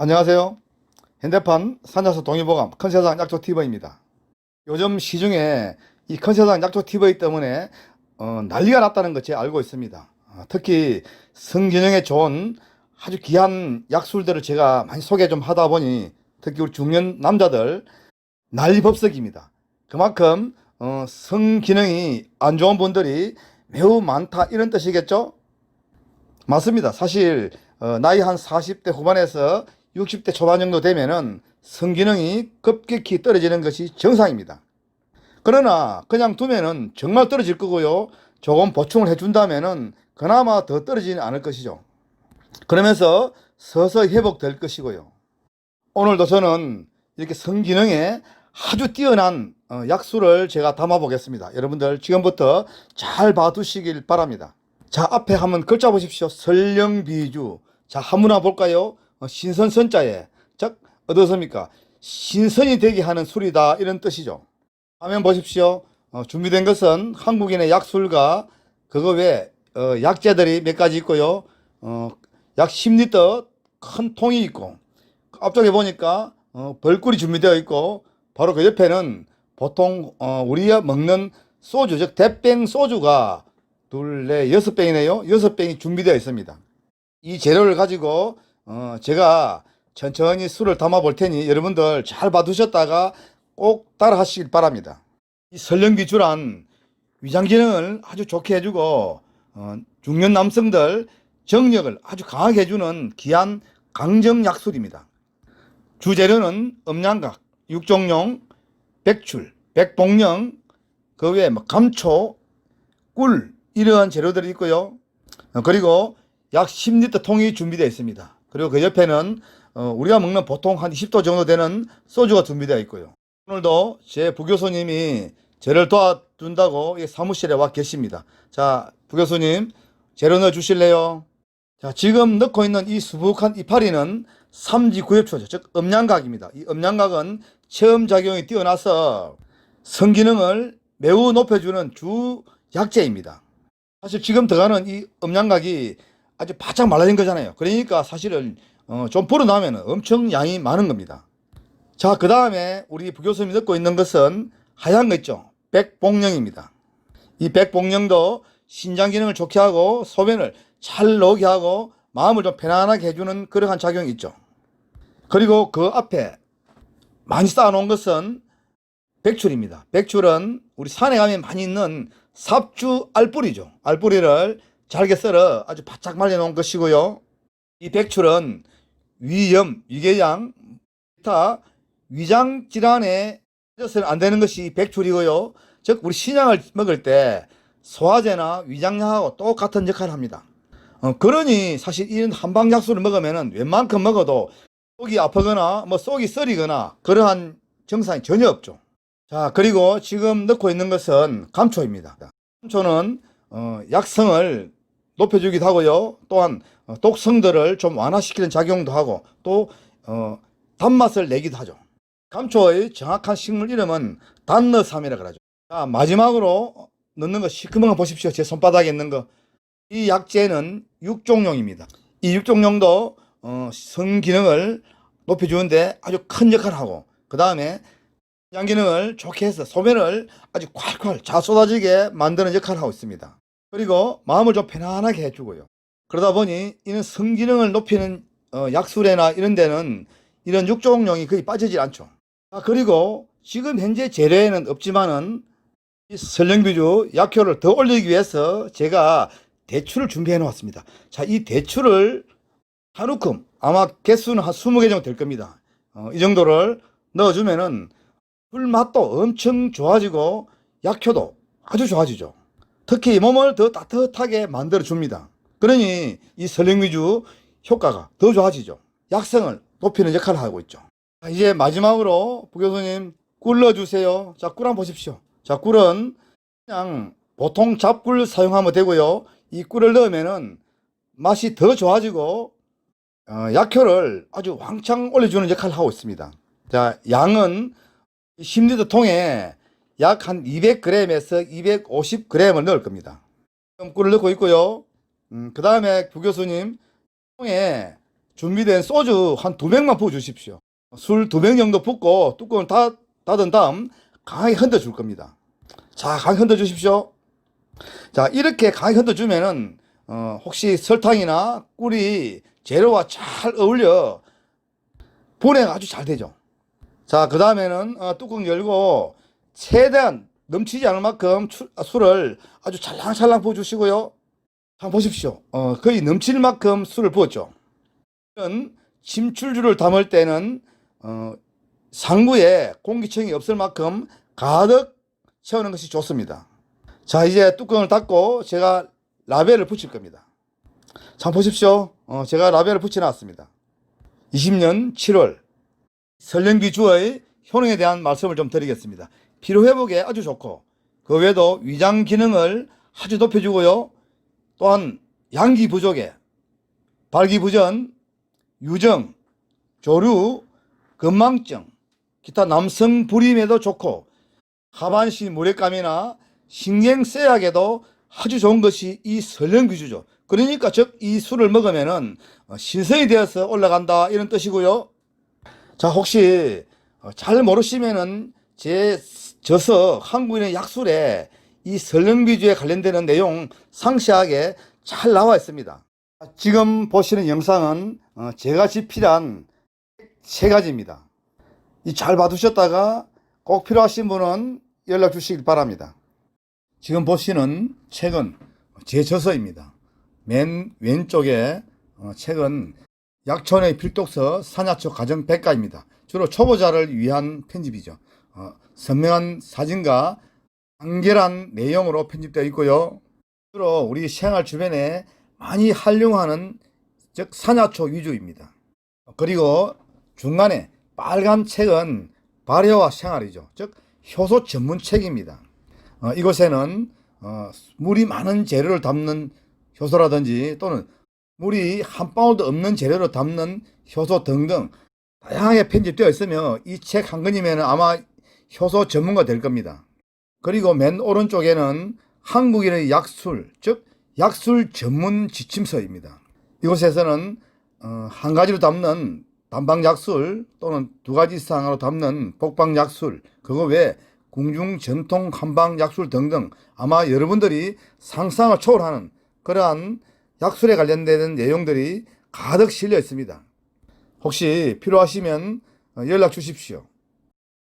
안녕하세요. 현대판 산자서 동의보감 컨세상 약초 TV입니다. 요즘 시중에 이 컨세상 약초 TV 때문에 어, 난리가 났다는 것 제가 알고 있습니다. 어, 특히 성균형에 좋은 아주 귀한 약술들을 제가 많이 소개 좀 하다 보니 특히 우리 중년 남자들 난리 법석입니다. 그만큼 어, 성 기능이 안 좋은 분들이 매우 많다 이런 뜻이겠죠? 맞습니다. 사실 어, 나이 한 40대 후반에서 60대 초반 정도 되면은 성기능이 급격히 떨어지는 것이 정상입니다. 그러나 그냥 두면은 정말 떨어질 거고요. 조금 보충을 해준다면은 그나마 더 떨어지는 않을 것이죠. 그러면서 서서히 회복될 것이고요. 오늘도 저는 이렇게 성기능에 아주 뛰어난 어, 약수를 제가 담아 보겠습니다. 여러분들 지금부터 잘 봐두시길 바랍니다. 자, 앞에 한번 글자 보십시오. 설령비주. 자, 한문화 볼까요? 어, 신선선자에. 자, 어떻습니까? 신선이 되게 하는 술이다. 이런 뜻이죠. 화면 보십시오. 어, 준비된 것은 한국인의 약술과 그거 외에 어, 약재들이 몇 가지 있고요. 어, 약 10리터 큰 통이 있고 앞쪽에 보니까 어, 벌꿀이 준비되어 있고 바로 그 옆에는 보통 어, 우리가 먹는 소주 즉 대병 소주가 둘네 여섯 병이네요. 여섯 병이 준비되어 있습니다. 이 재료를 가지고 어, 제가 천천히 술을 담아 볼 테니 여러분들 잘 봐두셨다가 꼭 따라 하시길 바랍니다. 이 설령비주란 위장 기능을 아주 좋게 해주고 어, 중년 남성들 정력을 아주 강하게 해주는 귀한 강정 약술입니다. 주재료는 음양각, 육종용, 백출, 백봉령, 그 외에 뭐 감초, 꿀 이러한 재료들이 있고요. 어, 그리고 약 10리터 통이 준비되어 있습니다. 그리고 그 옆에는 어, 우리가 먹는 보통 한 20도 정도 되는 소주가 준비되어 있고요. 오늘도 제 부교수님이 저를 도와준다고 이 사무실에 와 계십니다. 자, 부교수님, 재료 넣어 주실래요? 자, 지금 넣고 있는 이 수북한 이파리는 삼지구엽초죠. 즉, 음양각입니다. 이 음양각은 체험 작용이 뛰어나서 성기능을 매우 높여주는 주 약재입니다. 사실 지금 들어가는 이 음양각이 아주 바짝 말라진 거잖아요. 그러니까 사실은 어, 좀 불어나면 엄청 양이 많은 겁니다. 자, 그 다음에 우리 부교수님이 넣고 있는 것은 하얀 거 있죠. 백봉령입니다. 이 백봉령도 신장 기능을 좋게 하고 소변을 잘 나오게 하고 마음을 좀 편안하게 해주는 그러한 작용이 있죠. 그리고 그 앞에 많이 쌓아놓은 것은 백출입니다. 백출은 우리 산에 가면 많이 있는 삽주 알뿌리죠. 알뿌리를 잘게 썰어 아주 바짝 말려놓은 것이고요. 이 백출은 위염, 위궤양, 기타 위장 질환에 빠져서는 안 되는 것이 백출이고요. 즉 우리 신약을 먹을 때 소화제나 위장약하고 똑같은 역할을 합니다. 어, 그러니 사실 이런 한방 약수를 먹으면은 웬만큼 먹어도 속이 아프거나 뭐 속이 쓰리거나 그러한 증상이 전혀 없죠. 자 그리고 지금 넣고 있는 것은 감초입니다. 감초는 어, 약성을 높여주기도 하고요. 또한 어, 독성들을 좀 완화시키는 작용도 하고 또 어, 단맛을 내기도 하죠. 감초의 정확한 식물 이름은 단너삼이라고 하죠. 자 마지막으로 넣는 거 시커먼 거 보십시오. 제 손바닥에 있는 거. 이 약재는 육종용입니다. 이 육종용도 어, 성 기능을 높여주는데 아주 큰 역할을 하고 그 다음에 양 기능을 좋게 해서 소변을 아주 콸콸 잘 쏟아지게 만드는 역할을 하고 있습니다. 그리고 마음을 좀 편안하게 해주고요. 그러다 보니 이런 성기능을 높이는 어, 약술에나 이런 데는 이런 육종용이 거의 빠지질 않죠. 아, 그리고 지금 현재 재료에는 없지만은 이 설령비주 약효를 더 올리기 위해서 제가 대추를 준비해 놓았습니다. 자, 이 대추를 한 움큼 아마 개수는 한 20개 정도 될 겁니다. 어, 이 정도를 넣어주면은 술 맛도 엄청 좋아지고 약효도 아주 좋아지죠. 특히 몸을 더 따뜻하게 만들어 줍니다. 그러니 이 설령미주 효과가 더 좋아지죠. 약성을 높이는 역할을 하고 있죠. 자, 이제 마지막으로 부교수님 꿀 넣어주세요. 자, 꿀 한번 보십시오. 자, 꿀은 그냥 보통 잡꿀 사용하면 되고요. 이 꿀을 넣으면은 맛이 더 좋아지고 어, 약효를 아주 왕창 올려주는 역할을 하고 있습니다. 자, 양은 10리터 통에 약 한 200g에서 250g을 넣을 겁니다. 꿀을 넣고 있고요. 음, 그 다음에 부교수님 통에 준비된 소주 한 두 병만 부어 주십시오. 술 두 병 정도 붓고 뚜껑을 다, 닫은 다음 강하게 흔들 줄 겁니다. 자, 강하게 흔들 주십시오. 자, 이렇게 강하게 흔들 주면은, 어, 혹시 설탕이나 꿀이 재료와 잘 어울려 분해가 아주 잘 되죠. 자, 그 다음에는 어, 뚜껑 열고 최대한 넘치지 않을 만큼 추- 아, 술을 아주 찰랑찰랑 부어주시고요. 한번 보십시오. 어, 거의 넘칠 만큼 술을 부었죠. 침출주를 담을 때는 어, 상부에 공기층이 없을 만큼 가득 채우는 것이 좋습니다. 자, 이제 뚜껑을 닫고 제가 라벨을 붙일 겁니다. 자, 보십시오. 어, 제가 라벨을 붙여놨습니다. 20년 7월 설령기 주의 효능에 대한 말씀을 좀 드리겠습니다. 피로 회복에 아주 좋고 그 외에도 위장 기능을 아주 높여주고요. 또한 양기 부족에 발기부전, 유정, 조류, 건망증, 기타 남성 불임에도 좋고 하반신 무력감이나 신경쇠약에도 아주 좋은 것이 이 설령귀주죠. 그러니까 즉 이 술을 먹으면은 어, 신성이 되어서 올라간다 이런 뜻이고요. 자 혹시 어, 잘 모르시면은 제 저서 한국인의 약술에 이 설령귀주에 관련되는 내용 상세하게 잘 나와 있습니다. 지금 보시는 영상은 어, 제가 집필한 세 가지입니다. 이잘 봐두셨다가 꼭 필요하신 분은 연락 주시길 바랍니다. 지금 보시는 책은 제 저서입니다. 맨 왼쪽에 어, 책은 약촌의 필독서 산야초 가정 백과입니다. 주로 초보자를 위한 편집이죠. 어, 선명한 사진과 간결한 내용으로 편집되어 있고요. 주로 우리 생활 주변에 많이 활용하는 즉 산야초 위주입니다. 그리고 중간에 빨간 책은 발효와 생활이죠. 즉 효소 전문 책입니다. 어, 이곳에는 어, 물이 많은 재료를 담는 효소라든지 또는 물이 한 방울도 없는 재료를 담는 효소 등등 다양하게 편집되어 있으며 이 책 한 권이면 아마 효소 전문가 될 겁니다. 그리고 맨 오른쪽에는 한국인의 약술, 즉 약술 전문 지침서입니다. 이곳에서는 어, 한 가지로 담는 단방 약술 또는 두 가지 이상으로 담는 복방 약술, 그거 외에 궁중 전통 한방 약술 등등 아마 여러분들이 상상을 초월하는 그러한 약술에 관련된 내용들이 가득 실려 있습니다. 혹시 필요하시면 어, 연락 주십시오.